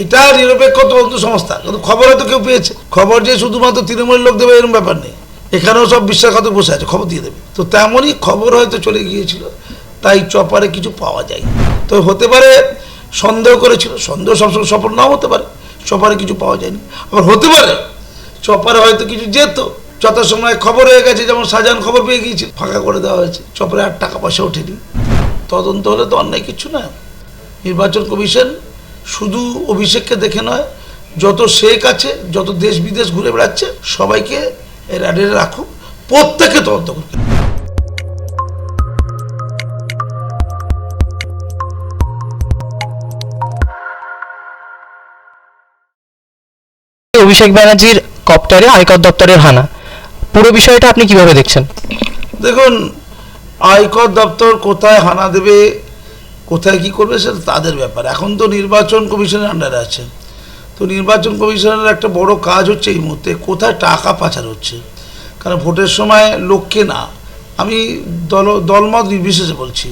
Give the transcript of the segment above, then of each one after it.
এটা নিরপেক্ষ তদন্ত সংস্থা, কিন্তু খবর হয়তো কেউ পেয়েছে। খবর যে শুধুমাত্র তৃণমূলের লোক দেবে এরকম ব্যাপার নেই। এখানেও সব বিশ্বাসঘাতক বসে আছে, খবর দিয়ে দেবে। তো তেমনই খবর হয়তো চলে গিয়েছিল, তাই চপারে কিছু পাওয়া যায় তো হতে পারে সন্দেহ করেছিল, সন্দেহ সবসময় সফল নাও হতে পারে, চপারে কিছু পাওয়া যায়নি। আবার হতে পারে, চপারে হয়তো কিছু যেত, যথাসময় খবর হয়ে গেছে, যেমন সাজান খবর পেয়ে গিয়েছিল, ফাঁকা করে দেওয়া হয়েছে, চপারে আর টাকা পয়সা ওঠেনি। তদন্ত হলে তো অন্যায় কিছু না। নির্বাচন কমিশন শুধু অভিষেককে দেখে নয় যত শেখ আছে যত দেশ বিদেশ ঘুরে বেড়াচ্ছে সবাইকে এর আডে রাখুক প্রত্যেকে তদন্ত করুক। অভিষেক ব্যানার্জির কপ্টারে আয়কর দপ্তরের হানা। পুরো বিষয়টা আপনি কীভাবে দেখছেন? দেখুন আয়কর দপ্তর কোথায় হানা দেবে কোথায় কি করবে সেটা তাদের ব্যাপার। এখন তো নির্বাচন কমিশনের আন্ডারে আছে। তো নির্বাচন কমিশনের একটা বড় কাজ হচ্ছে এই মুহূর্তে কোথায় টাকা পাচার হচ্ছে। কারণ ভোটের সময় লোককে না, আমি দল, দলমত নির্বিশেষে বলছি,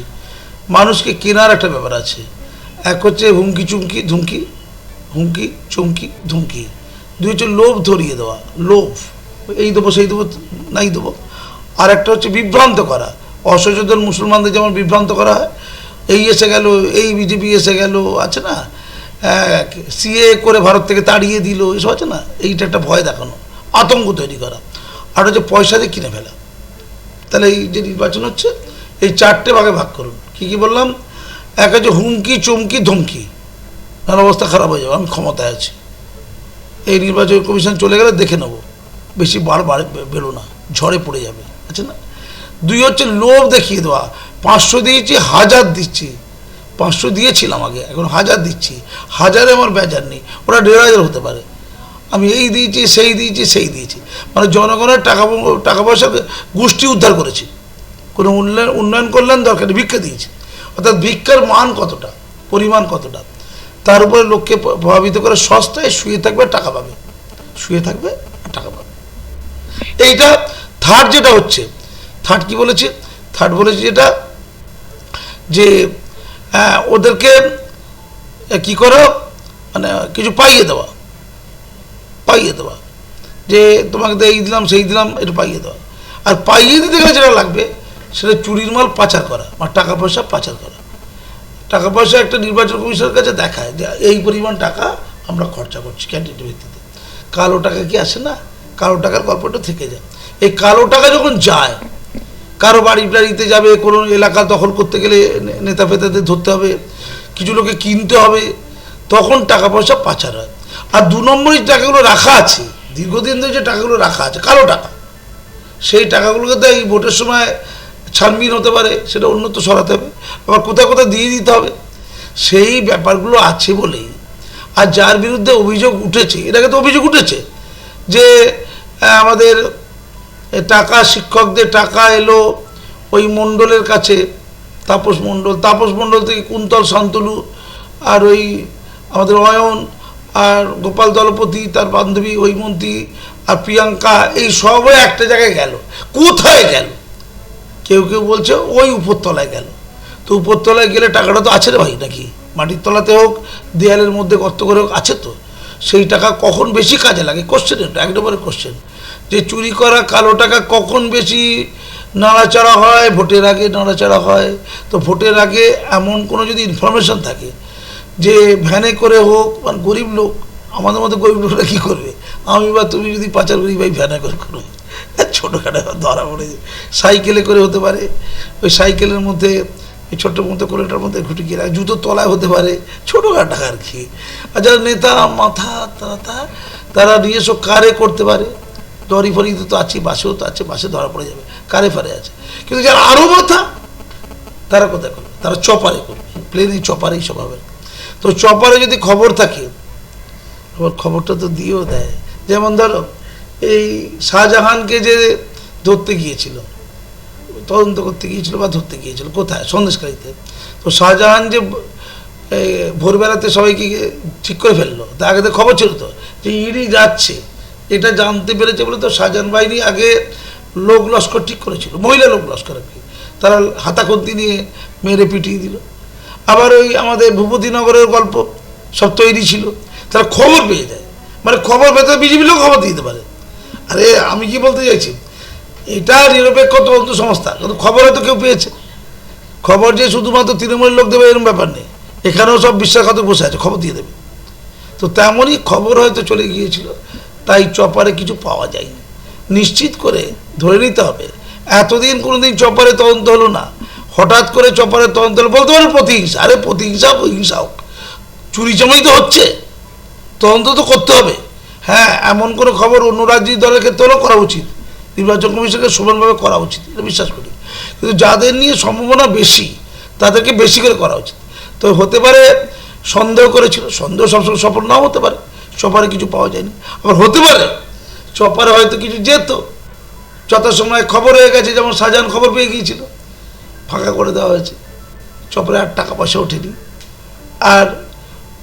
মানুষকে কেনার একটা ব্যাপার আছে। এক হচ্ছে হুমকি চুমকি, ধুমকি, হুমকি চুমকি, ধুমকি। দুই হচ্ছে লোভ ধরিয়ে দেওয়া, লোভ। এই দেবো, সেই দেবো, নাই দেবো। আর একটা হচ্ছে বিভ্রান্ত করা। অসচেতন মুসলমানদের যেমন বিভ্রান্ত করা হয় এই এসে গেল, এই বিজেপি এসে গেল, আছে না? সিএ করে ভারত থেকে তাড়িয়ে দিল, এসব আছে না? এইটা একটা ভয় দেখানো, আতঙ্ক তৈরি করা। আর হচ্ছে পয়সা দিয়ে কিনে ফেলা। তাহলে এই যে নির্বাচন হচ্ছে, এই চারটে ভাগে ভাগ করুন। কী কী বললাম? এক হচ্ছে হুমকি, চুমকি, ধমকি। নানা অবস্থা খারাপ হয়ে যাবে, আমি ক্ষমতায় আছি। এই নির্বাচন কমিশন চলে গেলে দেখে নেব। বেশি বার বার বেরো না ঝড়ে পড়ে যাবে, আছে না? দুই হচ্ছে লোভ দেখিয়ে দেওয়া। পাঁচশো দিয়েছি, হাজার দিচ্ছি। পাঁচশো দিয়েছিলাম আগে, এখন হাজার দিচ্ছি। হাজারে আমার বেজার নেই, ওরা দেড় হাজার হতে পারে। আমি এই দিয়েছি, সেই দিয়েছি সেই দিয়েছি। মানে জনগণের টাকা টাকা পয়সা গোষ্ঠী উদ্ধার করেছি। কোনো উন্নয়ন উন্নয়ন করলেন দরকার, ভিক্ষা দিয়েছি। অর্থাৎ ভিক্ষার মান কতটা, পরিমাণ কতটা, তার উপরে লোককে প্রভাবিত করে সস্তায় শুয়ে থাকবে, টাকা পাবে। শুয়ে থাকবে, টাকা পাবে। এইটা থার্ড যেটা হচ্ছে থার্ড কি বলেছে? থার্ড বলেছে যেটা যে আহ, ওদেরকে কি করো? মানে কিছু পাইয়ে দেওয়া। পাইয়ে দেওয়া। যে তোমাকে এই দিলাম সেই দিলাম এটা পাইয়ে দেওয়া। আর পাইয়ে দিতে গেলে যেটা লাগবে সেটা চুরির মাল পাচার করা বা টাকা পয়সা পাচার করা। টাকা পয়সা একটা নির্বাচন কমিশনের কাছে দেখায় যে এই পরিমাণ টাকা আমরা খরচা করছি ক্যান্ডিডেট ভিত্তিতে। কালো টাকা কি আসে না? কালো টাকার গল্পটা থেকে যায়। এই কালো টাকা যখন যায় কারও বাড়ি বাড়িতে যাবে, কোনো এলাকা দখল করতে গেলে নেতা ফেতাদের ধরতে হবে, কিছু লোকে কিনতে হবে, তখন টাকা পয়সা পাচার হয়। আর দু নম্বরই টাকাগুলো রাখা আছে, দীর্ঘদিন ধরে যে টাকাগুলো রাখা আছে, কালো টাকা, সেই টাকাগুলোকে তো এই ভোটের সময় ছানবিন হতে পারে, সেটা অন্যত্র সরাতে হবে, আবার কোথায় কোথায় দিয়ে দিতে হবে, সেই ব্যাপারগুলো আছে বলেই। আর যার বিরুদ্ধে অভিযোগ উঠেছে, এটাকে তো অভিযোগ উঠেছে যে আমাদের টাকা, শিক্ষকদের টাকা এলো, ওই মণ্ডলের কাছে, তাপস মণ্ডল। তাপস মণ্ডল থেকে কুন্তল শান্তলু আর ওই আমাদের অয়ন আর গোপাল দলপতি, তার বান্ধবী ওই মন্ত্রী আর প্রিয়াঙ্কা, এই সবই একটা জায়গায় গেল। কোথায় গেল? কেউ কেউ বলছে ওই উপরতলায় গেল। তো উপরতলায় গেলে টাকাটা তো আছে রে ভাই নাকি? মাটির তলাতে হোক, দেয়ালের মধ্যে গর্ত করে হোক, আছে তো। সেই টাকা কখন বেশি কাজে লাগে? কোশ্চেন এক নম্বরের কোশ্চেন যে চুরি করা কালো টাকা কখন বেশি নাড়াচাড়া হয়? ভোটের আগে নাড়াচাড়া হয়। তো ভোটের আগে এমন কোনো যদি ইনফরমেশন থাকে যে ভ্যানে করে হোক মানে গরিব লোক, আমাদের মতো গরিব লোকরা কী করবে? আমি বা তুমি যদি পাচার করি, ভাই, ভ্যানে করে করো ছোটোখাটো ধরা পড়ে সাইকেলে করে হতে পারে। ওই সাইকেলের মধ্যে ছোট্ট মতো কোলেটার মধ্যে ঘুটে গিয়ে রাখে। জুতো তলায় হতে পারে। ছোটোখাটো আর কি। আর যারা নেতা, মাথা তাতা তারা নিজস্ব কারে করতে পারে। লরি ফরিতে তো আছে বাসেও তো আছে বাসে ধরা পড়ে যাবে, কারে ফারে আছে? কিন্তু যারা আরও মাথা, তারা কোথায় করবে? তারা চপারে করবে প্লেনে চপারেই সব হবে তো চপারে যদি খবর থাকে, আবার খবরটা তো দিয়েও দেয়। যেমন ধরো, এই শাহজাহানকে যে ধরতে গিয়েছিল, তদন্ত করতে গিয়েছিল বা ধরতে গিয়েছিল, কোথায়? সন্দেশকারীতে তো শাহজাহান যে ভোরবেলাতে সবাইকে ঠিক করে ফেলল। তা আগে খবর ছিল তো, যে ইডি যাচ্ছে এটা জানতে পেরেছে বলে তো শাহজাহান বাহিনী আগে লোক লস্কর ঠিক করেছিল, মহিলা লোক লস্কর আর তারা হাতাখন্তি নিয়ে মেরে পিটিয়ে দিল। আবার ওই আমাদের ভূপতিনগরের গল্প সব তৈরি ছিল, তারা খবর পেয়ে যায়। মানে খবর পেতে বিজেপি লোক খবর দিতে পারে। আরে আমি কি বলতে চাইছি, এটা নিরপেক্ষ তদন্ত সংস্থা কিন্তু খবর হয়তো কেউ পেয়েছে। খবর যে শুধুমাত্র তৃণমূলের লোক দেবে এরকম ব্যাপার নেই, এখানেও সব বিশ্বাসঘাতক বসে আছে, খবর দিয়ে দেবে। তো তেমনই খবর হয়তো চলে গিয়েছিল। তাই চপারে কিছু পাওয়া যায়নি। নিশ্চিত করে ধরে নিতে হবে এতদিন কোনোদিন চপারে তদন্ত হলো না। হঠাৎ করে চপারে তদন্ত হলো বলতে পারে প্রতিহিংসা আরে প্রতিহিংসা হোক, হিংসা হোক। চুরি চামাই তো হচ্ছে তদন্ত তো করতে হবে। হ্যাঁ এমন কোনো খবর অন্য রাজ্যের দলের ক্ষেত্রেও করা উচিত। নির্বাচন কমিশনকে সমানভাবে করা উচিত এটা বিশ্বাস করি। কিন্তু যাদের নিয়ে সম্ভাবনা বেশি তাদেরকে বেশি করে করা উচিত। তো হতে পারে সন্দেহ করেছিল সন্দেহ সবসময় সফল নাও হতে পারে। চপারে কিছু পাওয়া যায়নি। আবার হতে পারে, চপারে হয়তো কিছু যেত। যথাসময়ে খবর হয়ে গেছে, যেমন সাজান খবর পেয়ে গিয়েছিল। ফাঁকা করে দেওয়া হয়েছে। চপরে আর টাকা পয়সা ওঠেনি। আর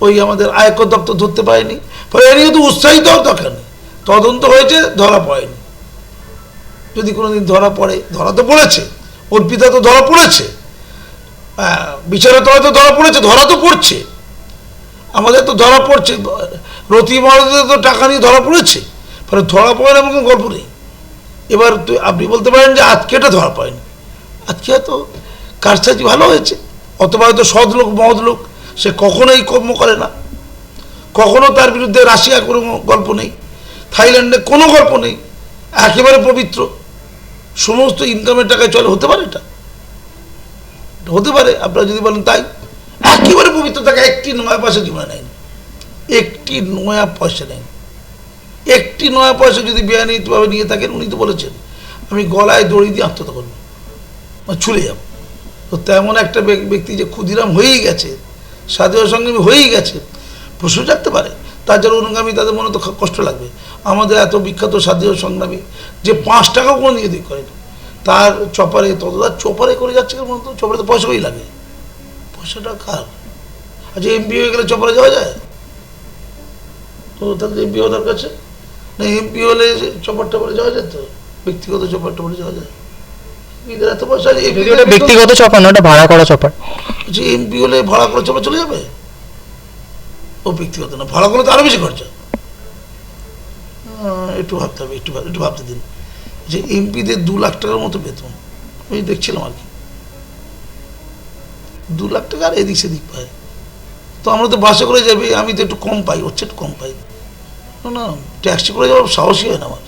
ওই আমাদের আয়কর দপ্তর ধরতে পারেনি। ফলে এ নিয়ে তো উৎসাহিত হওয়ার দরকার নেই তদন্ত হয়েছে, ধরা পড়েনি। যদি কোনোদিন ধরা পড়ে, ধরা তো পড়েছে। অর্পিতা তো ধরা পড়েছে। বিচারে তো হয়তো ধরা পড়েছে, ধরা তো পড়ছে। আমাদের তো ধরা পড়ছে। রতি তো টাকা নিয়ে ধরা পড়েছে। ফলে ধরা পড়ে এমন কোনো গল্প নেই। এবার আপনি বলতে পারেন যে আজকে এটা ধরা পড়েনি। আজকে হয়তো কারসাজি ভালো হয়েছে? অথবা হয়তো সৎ লোক, মহৎ লোক, সে কখনোই কর্ম করে না। কখনো তার বিরুদ্ধে রাশিয়া কোনো গল্প নেই। থাইল্যান্ডে কোনো গল্প নেই। একেবারে পবিত্র। সমস্ত ইনকামের টাকায় চলে। হতে পারে এটা? হতে পারে। আপনারা যদি বলেন তাই। একেবারে পবিত্র টাকা একটি নয়া পয়সা জীবনে নেয়নি একটি নয়া পয়সা নেয়নি একটি নয়া পয়সা যদি বেআইনিভাবে নিয়ে থাকেন, উনি তো বলেছেন, আমি গলায় দড়ি দিয়ে আত্মহত্যা করব। মানে ছুলে যাব। তো তেমন একটা ব্যক- ব্যক্তি যে ক্ষুদিরাম হয়েই গেছে সাধুর সঙ্গে হয়েই গেছে, প্রশ্ন জাগতে পারে। তার যারা অনুগামী তাদের মনে তো কষ্ট লাগবে। আমাদের এত বিখ্যাত সাধু সংগ্রামী যে পাঁচ টাকাও কোনো দিয়ে দিক করেনি। তার চপারে ততটা চপারে করে যাচ্ছে বলুন তো? চপারে তো পয়সাই লাগে। পয়সাটা কার আচ্ছা এমপি হয়ে গেলে চপরে যাওয়া যায়? তো তাহলে এমপি হওয়ার কাছে না এমপি হলে চপার টপারে যাওয়া যায় তো? ব্যক্তিগত চপার টপারে যাওয়া যায়। এদের এত পয়সা ব্যক্তিগত চপার না ওটা ভাড়া করা চপার। যে এমপি হলে ভাড়া করে চলে চলে যাবে? ও ব্যক্তিগত না ভাড়া করলে তো আরও বেশি খরচা। একটু ভাবতে হবে একটু একটু ভাবতে দিন। যে এমপিদের দু লাখ টাকার মতো বেতন। আমি দেখছিলাম আর কি। দু লাখ টাকা আর এদিক সেদিক পায়। তো আমরা তো বাসে করে যাবে আমি তো একটু কম পাই হচ্ছে একটু কম পাই। না, ট্যাক্সি করে যাওয়ার সাহসই হয় না আমার।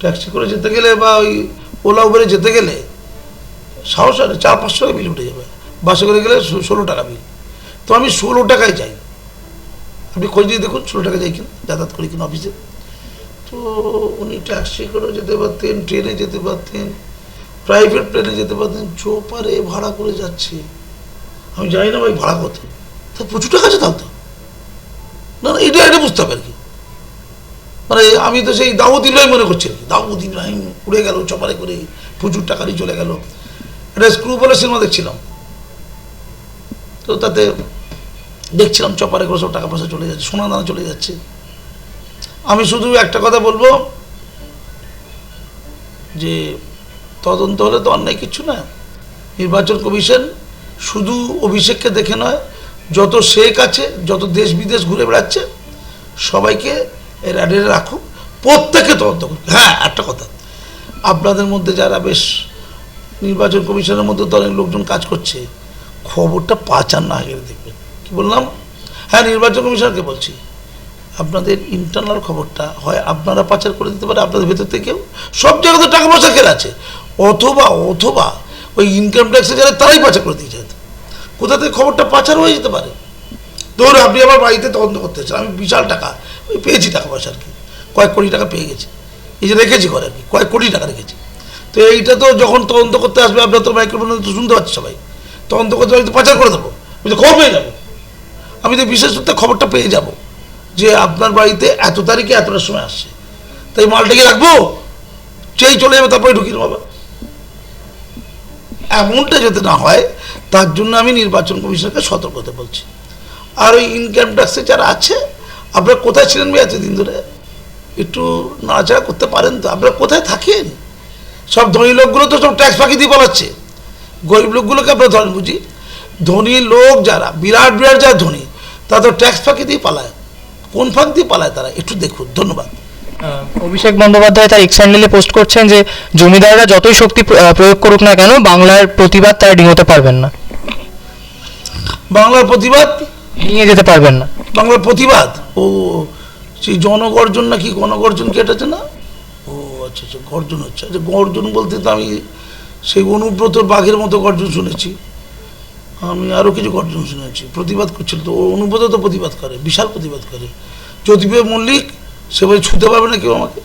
ট্যাক্সি করে যেতে গেলে বা ওই ওলা উবেরে যেতে গেলে সাহস হয় না চার পাঁচশো টাকা বিল উঠে যাবে। বাসে করে গেলে ষোলো টাকা বিল। তো আমি ষোলো টাকায় যাই। আপনি খোঁজ দিয়ে দেখুন ষোলো টাকা যাই কিনা যাতায়াত করি কিনা অফিসে। তো উনি ট্যাক্সি করে যেতে পারতেন ট্রেনে যেতে পারতেন প্রাইভেট প্লেনে যেতে পারতেন চোপারে ভাড়া করে যাচ্ছে। আমি জানি না ভাই, ভাড়া কত। তা প্রচুর টাকা আছে তাহলে তো। না না, এটা এটা বুঝতে হবে আর কি। মানে আমি তো সেই দাউদ ইব্রাহিম মনে করছি আর কি। দাউদ ইব্রাহিম উড়ে গেল, চপারে করে প্রচুর টাকা নিয়ে চলে গেল। একটা স্ক্রু বলে সিনেমা দেখছিলাম। তো তাতে দেখছিলাম চপারে করে সব টাকা পয়সা চলে যাচ্ছে, সোনা দানা চলে যাচ্ছে। আমি শুধু একটা কথা বলব, যে তদন্ত হলে তো অন্যায় কিছু না। নির্বাচন কমিশন শুধু অভিষেককে দেখে নয়, যত শেখ আছে, যত দেশ বিদেশ ঘুরে বেড়াচ্ছে, সবাইকে এর অ্যাডে রাখুক প্রত্যেকে তদন্ত করুক। হ্যাঁ একটা কথা, আপনাদের মধ্যে যারা বেশ নির্বাচন কমিশনের মধ্যে তো অনেক লোকজন কাজ করছে, খবরটা পাচার না আগে দেখবেন। কি বললাম? হ্যাঁ নির্বাচন কমিশনারকে বলছি, আপনাদের ইন্টারনাল খবরটা হয় আপনারা পাচার করে দিতে পারে আপনাদের ভেতর থেকেও, সব জায়গাতে টাকা পয়সা খেলে আছে, অথবা অথবা ওই ইনকাম ট্যাক্সে যারা, তারাই পাচার করে দিয়েছে কোথা থেকে খবরটা পাচার হয়ে যেতে পারে? ধরুন আপনি আমার বাড়িতে তদন্ত করতে চান, আমি বিশাল টাকা ওই পেয়েছি টাকা পয়সা আর কি, কয়েক কোটি টাকা পেয়ে গেছি। এই যে রেখেছি করে আর কি, কয়েক কোটি টাকা রেখেছি। তো এইটা তো যখন তদন্ত করতে আসবে, আপনার তো মাইক্রোফোনে তো শুনতে পাচ্ছে সবাই। তদন্ত করতে আমি তো পাচার করে দেবো, আমি তো খবর পেয়ে যাব। আমি তো বিশেষ সূত্রে খবরটা পেয়ে যাব যে আপনার বাড়িতে এত তারিখে এতটার সময় আসছে। তাই মালটা মালটাকে রাখব? সেই চলে যাবে, তারপরে ঢুকিয়ে বাবা এমনটা যাতে না হয়, তার জন্য আমি নির্বাচন কমিশনকে সতর্ক হতে বলছি। আর ওই ইনকাম ট্যাক্সে যারা আছে, আপনারা কোথায় ছিলেন ভাই এতদিন ধরে? একটু নাড়াচাড়া করতে পারেন তো। আপনারা কোথায় থাকেন? সব ধনী লোকগুলো তো সব ট্যাক্স ফাঁকি দিয়ে পালাচ্ছে। গরিব লোকগুলোকে আপনারা ধরেন বুঝি। ধনী লোক যারা, বিরাট বিরাট যারা ধনী, তারা তো ট্যাক্স ফাঁকি দিয়ে পালায়। কোন ফাঁক দিয়ে পালায় তারা? একটু দেখুন। ধন্যবাদ। অভিষেক বন্দ্যোপাধ্যায় তার এক্স হ্যান্ডেলে পোস্ট করছেন যে জমিদাররা যতই শক্তি প্রয়োগ করুক না কেন বাংলার প্রতিবাদ তারা ডিঙোতে পারবেন না। বাংলার প্রতিবাদ? নিয়ে যেতে পারবেন না। বাংলার প্রতিবাদ? ও সেই জনগর্জন নাকি গণগর্জন কেটেছে না? ও আচ্ছা আচ্ছা গর্জন হচ্ছে। আচ্ছা গর্জন বলতে তো আমি সেই অনুব্রতর বাঘের মতো গর্জন শুনেছি। আমি আরও কিছু গর্জন শুনেছি। প্রতিবাদ করছিল তো ও অনুব্রত তো প্রতিবাদ করে বিশাল প্রতিবাদ করে। জ্যোতিপ্রিয় মল্লিক সেভাবে ছুতে পারবে না কেউ আমাকে।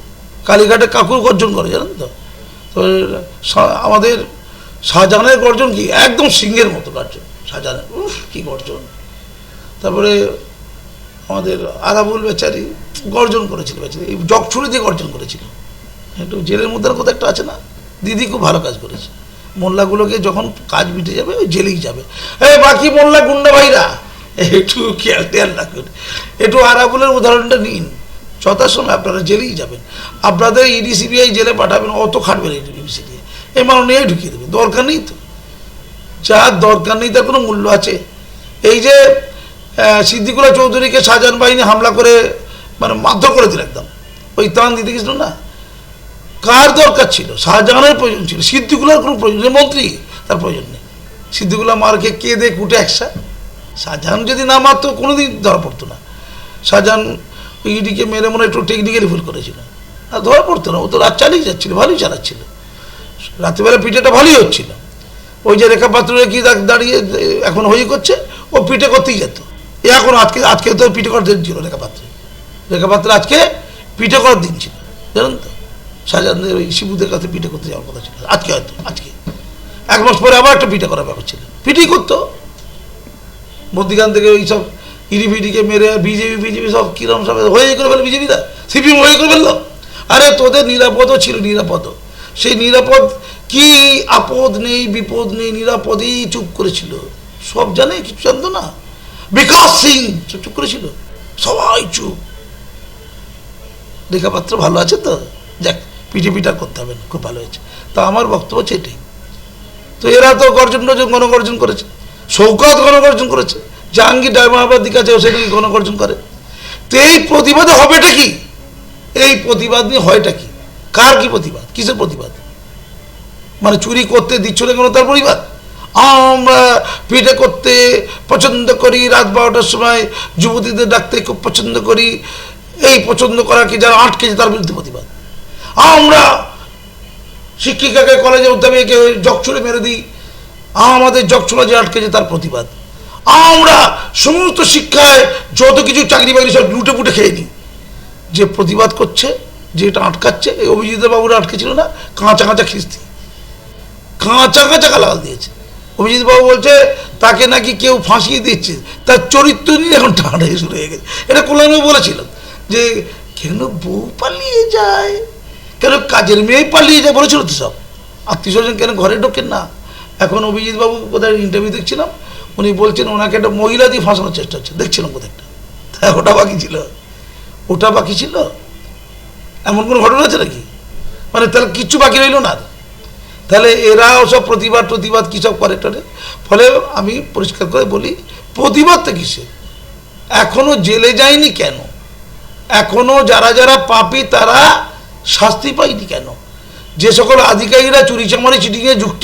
কালীঘাটে কাকুর গর্জন করে, জানেন তো? তো আমাদের শাহজাহানের গর্জন কি? একদম সিংহের মতো গর্জন শাহজাহানের, উফ, কি গর্জন। তারপরে আমাদের আরাবুল বেচারি গর্জন করেছিল, বেচারি। এই জগ ছুরি দিয়ে গর্জন করেছিল। একটু জেলের মধ্যে কোথাও একটা আছে না? দিদি খুব ভালো কাজ করেছে। মোল্লাগুলোকে যখন কাজ মিটে যাবে, ওই জেলেই যাবে। এই বাকি মোল্লা গুন্ডা ভাইরা, একটু খেয়াল টেয়াল রাখুন। একটু আরাবুলের উদাহরণটা নিন। যথাসময় আপনারা জেলেই যাবেন। আপনাদের ইডি, সিবিআই জেলে পাঠাবেন, অত খাটবেন ডিবিসি এই মানুষ নিয়ে ঢুকিয়ে দেবে, দরকার নেই তো। যার দরকার নেই তার কোনো মূল্য আছে। এই যে সিদ্দিকুল্লাহ চৌধুরীকে শাহজাহান বাহিনী হামলা করে মানে মারধর করে দিল একদম। ওই তান দিতে গেছিল না? কার দরকার ছিল? শাহজাহানের প্রয়োজন ছিল। সিদ্দিকুল্লার কোনো প্রয়োজন মন্ত্রী, তার প্রয়োজন নেই। সিদ্দিকুল্লাহ মারকে কে দে কুটে একসা? শাহজাহান যদি না মারতো, কোনোদিন ধরা পড়তো না। শাহজাহান ইডিকে মেরে মনে একটু টেকনিক্যালি ভুল করেছিল। আর ধরা পড়তো না, ও তো রাত চালিয়ে যাচ্ছিল, ভালোই চালাচ্ছিল। রাত্রিবেলা পিঠেটা ভালোই হচ্ছিল। ওই যে রেখা পাত্রে কি দাঁড়িয়ে, এখন হই করছে, ও পিঠে করতেই যেত। এ এখন আজকে আজকে তো পিঠে করার দিন ছিল রেখা পাত্রে রেখা পাত্রে আজকে পিঠে করার দিন ছিল, জানেন তো? শাহজাহানদের ওই শিবুদের কাছে পিঠে করতে যাওয়ার কথা ছিল। আজকে হয়তো, আজকে। এক মাস পরে আবার একটা পিঠে করার ব্যাপার ছিল। পিঠেই করতো। মধ্যিখান থেকে ওই সব ইডি ফিডিকে মেরে বিজেপি বিজেপি সব কিরম সব হয়ে করে ফেলো বিজেপিরা সিপিএম হয়ে করে ফেলল? আরে তোদের নিরাপদও ছিল নিরাপদ সেই নিরাপদ কি আপদ নেই, বিপদ নেই, নিরাপদেই চুপ করেছিল। সব জানে, কিছু জানতো না? বিকাশ সিং চুপ করেছিল। সবাই চুপ। রেখাপাত্র ভালো আছে তো? যাক পিঠা করতে হবে না, খুব ভালো হয়েছে। তা আমার বক্তব্য সেটাই তো এরা তো গর্জন টর্জন গণগর্জন করেছে। শৌকত গণগর্জন করেছে। জাহাঙ্গীর ডায়মাবাদ দিকে আছে সে নাকি গণগর্জন করে। তো এই প্রতিবাদে হবেটা কি? এই প্রতিবাদ নিয়ে হয়টা কি? কার কি প্রতিবাদ? কিসের প্রতিবাদ? মানে চুরি করতে দিচ্ছ না কেন তার প্রতিবাদ আমরা পিঠে করতে পছন্দ করি, রাত বারোটার সময় যুবতীদের ডাকতে খুব পছন্দ করি। এই পছন্দ করা করাকে যারা আটকেছে তার বিরুদ্ধে প্রতিবাদ? আমরা শিক্ষিকাকে কলেজে অধ্যাপকে জগ ছুড়ে মেরে দিই। আমাদের জগ ছোড়া যে আটকেছে তার প্রতিবাদ। আমরা সমস্ত শিক্ষায় যত কিছু চাকরি বাকরি সব লুটে পুটে খেয়ে নিই। যে প্রতিবাদ করছে, যে এটা আটকাচ্ছে, এই অভিজিৎ বাবুরা আটকেছিল না, কাঁচা কাঁচা খিস্তি। কাঁচা কাঁচা গালাগাল দিয়েছে। অভিজিৎ বাবু বলছে, তাকে নাকি কেউ ফাঁসিয়ে দিচ্ছে তার চরিত্র নিয়ে এখন ঠান্ডা শুরু হয়ে গেছে। এটা কল্যাণবাবু বলেছিল যে, কেন বউ পালিয়ে যায়? কেন কাজের মেয়ে পালিয়ে যায়? বলেছিল তো সব। আত্মীয় স্বজন কেন ঘরে ঢোকেন না? এখন অভিজিৎ বাবু কোথায় ইন্টারভিউ দেখছিলাম? উনি বলছেন ওনাকে একটা মহিলা দিয়ে ফাঁসানোর চেষ্টা হচ্ছে। দেখছিলাম কোথায় একটা হ্যাঁ ওটা বাকি ছিল। ওটা বাকি ছিল? এমন কোনো ঘটনা আছে নাকি? মানে তাহলে কিচ্ছু বাকি রইল না তাহলে এরাও সব প্রতিবাদ প্রতিবাদ কী সব করে টরে? ফলে আমি পরিষ্কার করে বলি প্রতিবাদটা কিসে এখনও জেলে যায়নি কেন? এখনও যারা যারা পাপি তারা শাস্তি পায়নি কেন? যে সকল আধিকারিকরা চুরি চামারি চিটিংয়ে যুক্ত,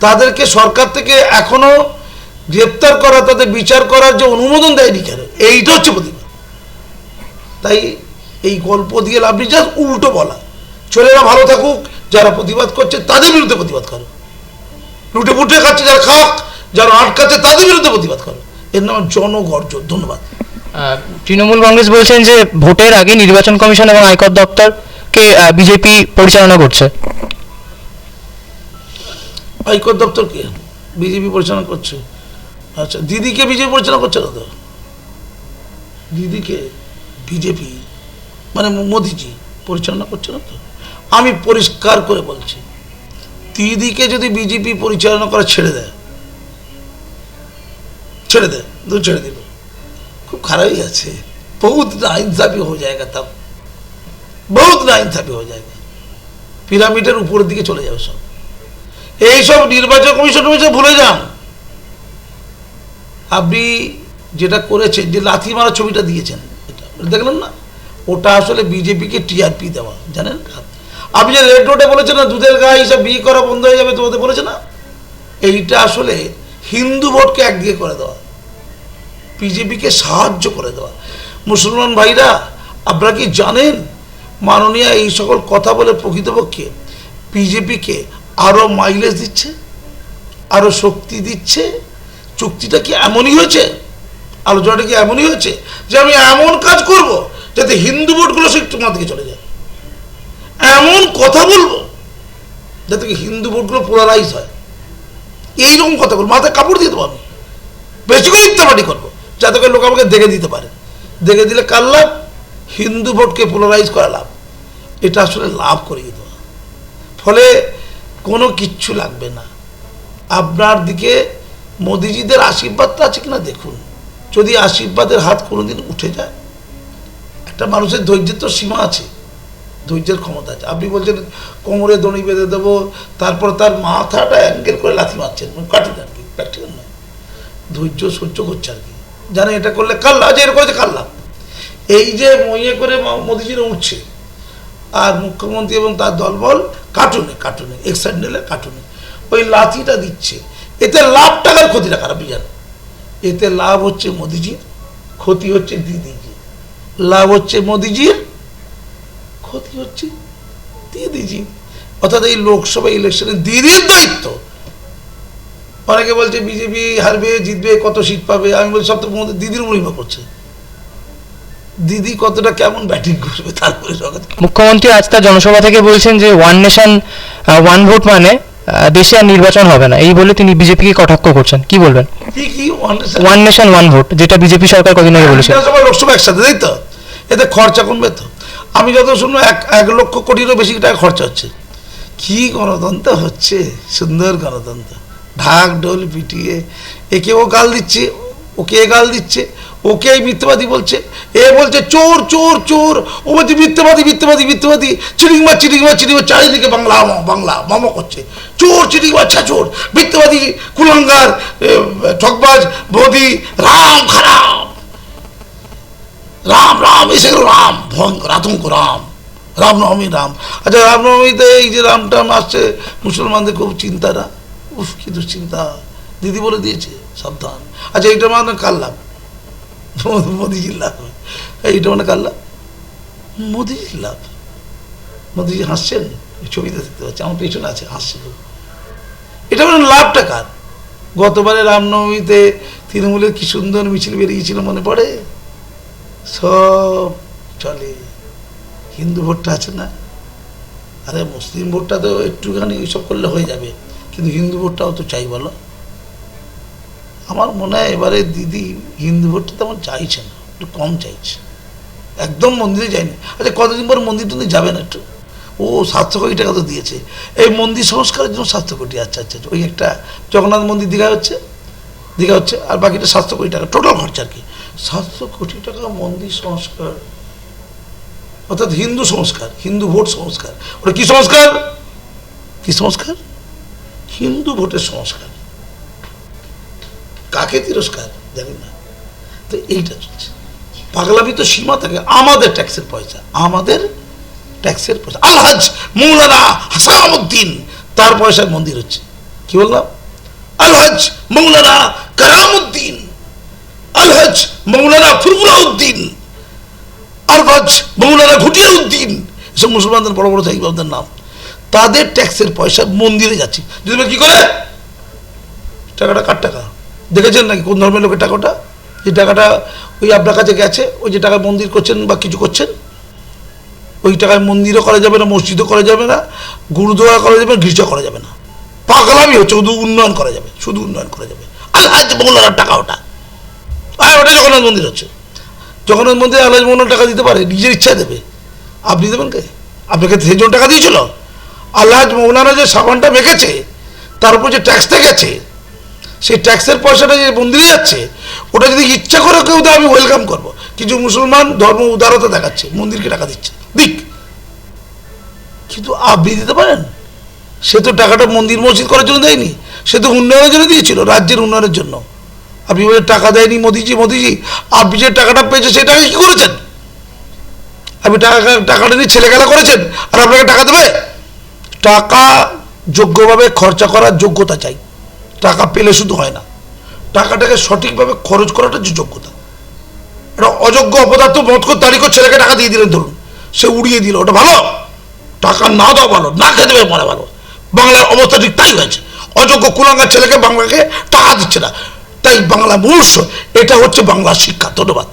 তাদেরকে সরকার থেকে এখনও গ্রেপ্তার করা তাদের বিচার করার যে অনুমোদন দেয়নি কেন? এইটা হচ্ছে প্রতিবাদ। তাই এই গল্প দিয়ে লাভ নেই জাস্ট উল্টো বলা। ছেলেরা ভালো থাকুক যারা প্রতিবাদ করছে তাদের বিরুদ্ধে প্রতিবাদ করো। লুটে পুটে খাচ্ছে যারা খাক যারা আটকাচ্ছে তাদের বিরুদ্ধে প্রতিবাদ করো। এর নাম জনগর্জন ধন্যবাদ। তৃণমূল কংগ্রেস বলছেন যে ভোটের আগে নির্বাচন কমিশন এবং আয়কর দপ্তরকে বিজেপি পরিচালনা করছে। আয়কর দপ্তরকে বিজেপি পরিচালনা করছে? আচ্ছা দিদিকে বিজেপি পরিচালনা করছে না তো দিদিকে বিজেপি মানে মোদিজি পরিচালনা করছে না তো আমি পরিষ্কার করে বলছি, দিদিকে যদি বিজেপি পরিচালনা করা ছেড়ে দেয় ছেড়ে দেয় দু ছেড়ে দিল, খুব খারাপই আছে, বহুত নাইনসাফি হয়ে যায়গা তব বহুত নাইনসাফি হয়ে যায়গা পিরামিডের উপরের দিকে চলে যাবে সব। এইসব নির্বাচন কমিশন ভুলে যান। আপনি যেটা করেছেন, যে লাথি মারা ছবিটা দিয়েছেন, এটা দেখলেন না? ওটা আসলে বিজেপিকে টিআরপি দেওয়া, জানেন? আপনি যে রেড রোডে বলেছেন না, দুধের গায়ে এইসব বিয়ে করা বন্ধ হয়ে যাবে তোমাদের বলেছে না? এইটা আসলে হিন্দু ভোটকে একদিকে করে দেওয়া, বিজেপিকে সাহায্য করে দেওয়া। মুসলমান ভাইরা, আপনারা কি জানেন? মাননীয় এই সকল কথা বলে প্রকৃতপক্ষে বিজেপিকে আরও মাইলেজ দিচ্ছে আরও শক্তি দিচ্ছে চুক্তিটা কি এমনই হয়েছে? আলোচনাটা কি এমনই হয়েছে যে আমি এমন কাজ করব যাতে হিন্দু ভোটগুলো সে তোমার দিকে চলে যায়? এমন কথা বলব যাতে কি হিন্দু ভোটগুলো পোলারাইজ হয়? এইরকম কথা বলব, মাথায় কাপড় দিয়ে দেবো আমি। বেশি করে ইত্যাদি করব, যাতে করে লোক আমাকে দেখে দিতে পারে। দেখে দিলে কার লাভ? হিন্দু ভোটকে পোলারাইজ করা লাভ। এটা আসলে লাভ করিয়ে দেওয়া। ফলে কোনো কিচ্ছু লাগবে না। আপনার দিকে মোদিজিদের আশীর্বাদটা আছে কিনা দেখুন। যদি আশীর্বাদের হাত কোনোদিন উঠে যায়, একটা মানুষের ধৈর্যের তো সীমা আছে, ধৈর্যের ক্ষমতা আছে। আপনি বলছেন, কোমরে দড়ি বেঁধে দেবো, তারপর তার মাথাটা অ্যাঙ্গেল করে লাথি মারছেন কাটুন আর কি প্র্যাকটিক্যাল নয়। ধৈর্য সহ্য করছে আর কি। জানে এটা করলে কাল্লা যে এরকম কাল্লা এই যে মইয়ে করে মোদিজিরা উঠছে, আর মুখ্যমন্ত্রী এবং তার দলবল কার্টুনে এক্সাইড নিলে কার্টুনে। ওই লাথিটা দিচ্ছে। এতে লাভ টাকার ক্ষতিটা খারাপ জানো এতে লাভ হচ্ছে মোদিজির, ক্ষতি হচ্ছে দিদিজির। লাভ হচ্ছে মোদিজির, ক্ষতি হচ্ছে দিদিজির। অর্থাৎ এই লোকসভা ইলেকশনে দিদির দায়িত্ব। অনেকে বলছে বিজেপি হারবে, জিতবে, কত সিট পাবে? আমি বলছি, সব তো দিদির মহিমা করছে। দিদি কতটা কেমন ব্যাটিং করবে তারপরে মুখ্যমন্ত্রী আজ তার জনসভা থেকে বলছেন যে ওয়ান নেশন ওয়ান ভোট মানে দেশে আর নির্বাচন হবে না। এই বলে তিনি বিজেপিকে কটাক্ষ করছেন। কি বলবেন? ওয়ান- নেশন ওয়ান ভোট যেটা বিজেপি সরকার কদিন আগে বলেছে লোকসভা একসাথে তাই তো? এতে খরচা কমবে তো। আমি যত শুনব এক এক লক্ষ কোটিরও বেশি টাকা খরচা হচ্ছে। কি গণতন্ত্র হচ্ছে? সুন্দর গণতন্ত্র। ঢাক ঢোল পিটিয়ে। একে ও গাল দিচ্ছে ওকে গাল দিচ্ছে। ওকে এই মিথ্যাবাদী বলছে, এ বলছে, চোর চোর চোর ও বলছে মিথ্যাবাদী মিথ্যাবাদী মিথ্যাবাদী চিটিংমা চিটিংমা চিটিংমা চারিদিকে বাংলা বাংলা, মম করছে। চোর চিটিংমা ছ্যাচোর মিথ্যাবাদী, কুলঙ্গার ঠকবাজ মোদি রাম, খারাপ। রাম রাম, এসে গেল রাম ভয়ঙ্কর আতঙ্ক রাম রামনবমী রাম। আচ্ছা রামনবমীতে এই যে রাম, টাম আসছে, মুসলমানদের খুব চিন্তা না উফ, কি দুশ্চিন্তা। দিদি বলে দিয়েছে, সাবধান। আচ্ছা এইটা মানে কার লাভ? মোদিজির লাভ এইটা মানে কার লাভ মোদিজির লাভ মোদিজি হাসছেন। ছবিতে দেখতে পাচ্ছি। আমার পেছনে আছে, হাসছে এটা মানে লাভটা কার? গতবারে রামনবমীতে তৃণমূলের কি সুন্দর মিছিল বেরিয়েছিল মনে পড়ে? সব চলে। হিন্দু ভোটটা আছে না? আরে, মুসলিম ভোটটা তো একটুখানি ওইসব করলে হয়ে যাবে। কিন্তু হিন্দু ভোটটাও তো চাই বলো। আমার মনে হয় এবারে দিদি হিন্দু ভোটটা তেমন চাইছে না, একটু কম চাইছে। একদম মন্দিরে যায়নি। আচ্ছা কতদিন পর মন্দির টন্দির যাবে না একটু? ও সাতশো কোটি টাকা তো দিয়েছে। এই মন্দির সংস্কারের জন্য সাতশো কোটি আচ্ছা আচ্ছা আচ্ছা। ওই একটা জগন্নাথ মন্দির দীঘা হচ্ছে দীঘা হচ্ছে, আর বাকিটা সাতশো কোটি টাকা টোটাল খরচা আর কি। সাতশো কোটি টাকা মন্দির সংস্কার, অর্থাৎ হিন্দু সংস্কার, হিন্দু ভোট সংস্কার। ওটা কি সংস্কার? কি সংস্কার? হিন্দু ভোটের সংস্কার। কাকে তিরস্কার? জানি না। তো এইটা চলছে। পাগলামি তো সীমা থাকে। আমাদের ট্যাক্সের পয়সা। আমাদের ট্যাক্সের পয়সা। আলহাজ মৌলানা হাসানুদ্দিন তার পয়সায় মন্দির হচ্ছে। কি বললাম? আলহাজ মৌলানা কারামুদ্দিন আলহাজ মৌলানা ফুরফুরাউদ্দিন, আলহাজ মৌলানা ঘুটিয়া উদ্দিন এসব মুসলমানদের বড় বড় সাহিবাবদের নাম। তাদের ট্যাক্সের পয়সা মন্দিরে যাচ্ছে। যদি কি করে? টাকাটা কার টাকা? দেখেছেন নাকি কোন ধর্মের লোকের টাকাটা? যে টাকাটা ওই আপনার কাছে গেছে, ওই যে টাকা মন্দির করছেন বা কিছু করছেন, ওই টাকায় মন্দিরও করা যাবে না, মসজিদও করা যাবে না, গুরুদুয়ারা করা যাবে না গির্জা করা যাবে না। পাগলামি হচ্ছে, শুধু উন্নয়ন করা যাবে, শুধু উন্নয়ন করা যাবে। আলহাজ মৌলানার টাকা ওটা। আর ওটা জগন্নাথ মন্দির হচ্ছে। জগন্নাথ মন্দিরে আলহাজ মৌলানা টাকা দিতে পারে, নিজের ইচ্ছা দেবে। আপনি দেবেন কে? আপনাকে সেজন টাকা দিয়েছিল। আলহাজ মৌলানা যে সাবানটা মেখেছে, তার উপর যে ট্যাক্সটা গেছে সেই ট্যাক্সের পয়সাটা যে মন্দিরে যাচ্ছে, ওটা যদি ইচ্ছা করে কেউ দেয়, আমি ওয়েলকাম করব। কিছু মুসলমান ধর্ম উদারতা দেখাচ্ছে, মন্দিরকে টাকা দিচ্ছে। দিক। কিন্তু আপনি দিতে পারেন। সে তো টাকাটা মন্দির মসজিদ করার জন্য দেয়নি। সে তো উন্নয়নের জন্য দিয়েছিল, রাজ্যের উন্নয়নের জন্য। আপনি বলে টাকা দেয়নি মোদিজি মোদিজি, আপনি যে টাকাটা পেয়েছে সেই টাকা কি করেছেন? আপনি টাকা, টাকাটা নিয়ে ছেলেখেলা করেছেন, আর আপনাকে টাকা দেবে? টাকা যোগ্যভাবে খরচা করার যোগ্যতা চাই। টাকা পেলে শুধু হয় না। টাকাটাকে সঠিকভাবে খরচ করাটা যে যোগ্যতা। এটা অযোগ্য অপদার্থ মতকর তারিখও ছেলেকে টাকা দিয়ে দিলেন, ধরুন। সে উড়িয়ে দিল, ওটা ভালো? টাকা না দেওয়া ভালো, না খেতে পেয়ে মনে ভালো। বাংলার অবস্থা ঠিক তাই হয়েছে। অযোগ্য কুলাঙ্গার ছেলেকে বাংলাকে টাকা দিচ্ছে না। তাই বাংলা মূর্ষ এটা হচ্ছে বাংলা শিক্ষা, ধন্যবাদ।